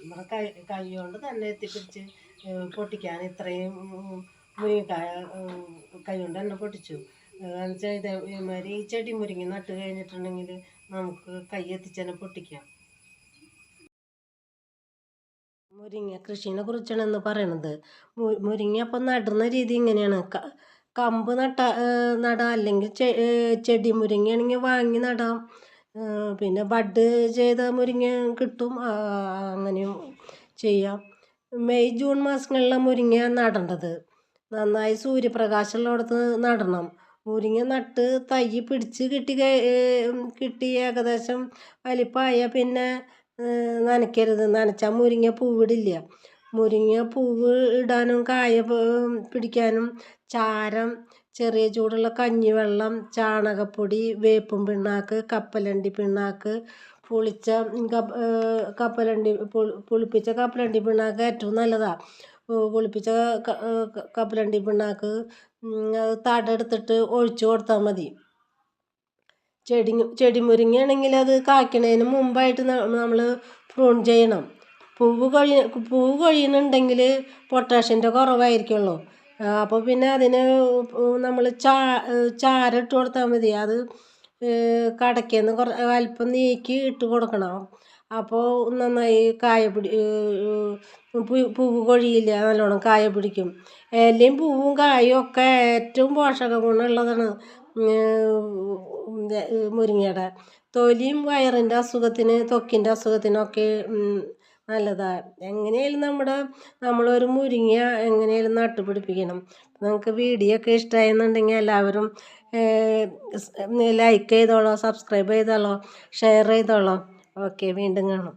നമ്മുടെ കൈ കൈ കൊണ്ട് തന്നെ എത്തിപ്പിടിച്ച് പൊട്ടിക്കാൻ ഇത്രയും മുരിങ്ങക്കായ കൈ കൊണ്ട് തന്നെ പൊട്ടിച്ചു. എന്നുവെച്ചാൽ ഇതേമാതിരി ഈ ചെടി മുരിങ്ങ നട്ട് കഴിഞ്ഞിട്ടുണ്ടെങ്കിൽ നമുക്ക് കൈ എത്തിച്ചെന്നെ പൊട്ടിക്കാം. മുരിങ്ങ കൃഷിനെ കുറിച്ചാണ് ഇന്ന് പറയണത്. മുരിങ്ങ അപ്പം നടുന്ന രീതി ഇങ്ങനെയാണ്. കമ്പ് നട്ട നടാം അല്ലെങ്കിൽ ചെടി മുരിങ്ങയാണെങ്കിൽ വാങ്ങി നടാം. പിന്നെ ബഡ് ചെയ്ത മുരിങ്ങ കിട്ടും. അങ്ങനെയും ചെയ്യാം. മെയ് ജൂൺ മാസങ്ങളിലാണ് മുരിങ്ങ നടേണ്ടത്. നന്നായി സൂര്യപ്രകാശമുള്ളിടത്ത് നടണം. മുരിങ്ങ നട്ട് തൈ പിടിച്ച് കിട്ടി കിട്ടി ഏകദേശം വലിപ്പമായ പിന്നെ നനയ്ക്കരുത്. നനച്ചാൽ മുരിങ്ങ പൂവിടില്ല. മുരിങ്ങ പൂവ് ഇടാനും കായ പിടിക്കാനും ചാരം ചെറിയ ചൂടുള്ള കഞ്ഞിവെള്ളം ചാണകപ്പൊടി വേപ്പും പിണ്ണാക്ക് കപ്പലണ്ടി പിണ്ണാക്ക് പുളിച്ച കപ്പലണ്ടി പുളി പുളിപ്പിച്ച കപ്പലണ്ടി പിണ്ണാക്ക് ഏറ്റവും നല്ലതാണ് പുളിപ്പിച്ച കപ്പലണ്ടി പിണ്ണാക്ക് തടെടുത്തിട്ട് ഒഴിച്ചു കൊടുത്താൽ മതി. ചെടി ചെടി മുരിങ്ങയാണെങ്കിൽ അത് കായ്ക്കണതിന് മുമ്പായിട്ട് നമ്മൾ പ്രൂൺ ചെയ്യണം. പൂവ് കൊഴി പൂവ് കൊഴിയുന്നുണ്ടെങ്കിൽ പൊട്ടാഷ്യന്റെ കുറവായിരിക്കുള്ളൂ അപ്പോൾ പിന്നെ അതിന് നമ്മൾ ചാ ചാരം ഇട്ട് കൊടുത്താൽ മതി. അത് കടയ്ക്കുന്ന് കുറ അല്പം നീക്കി ഇട്ട് കൊടുക്കണം. അപ്പോൾ നന്നായി കായ പിടി പൂവ് കൊഴിയില്ല നല്ലോണം കായ പിടിക്കും. ഇലയും പൂവും കായും ഒക്കെ ഏറ്റവും പോഷക ഗുണമുള്ളതാണ് മുരിങ്ങയുടെ. തൊലിയും വയറിന്റെ അസുഖത്തിന് ത്വക്കിന്റെ അസുഖത്തിനൊക്കെ നല്ലതാണ് എങ്ങനെയായാലും നമ്മുടെ നമ്മളൊരു മുരിങ്ങ എങ്ങനെയായാലും നട്ടുപിടിപ്പിക്കണം നിങ്ങൾക്ക് വീഡിയോ ഒക്കെ ഇഷ്ടമായെന്നുണ്ടെങ്കിൽ എല്ലാവരും ലൈക്ക് ചെയ്തോളൂ സബ്സ്ക്രൈബ് ചെയ്തോളൂ ഷെയർ ചെയ്തോളൂ. ഓക്കെ വീണ്ടും കാണാം.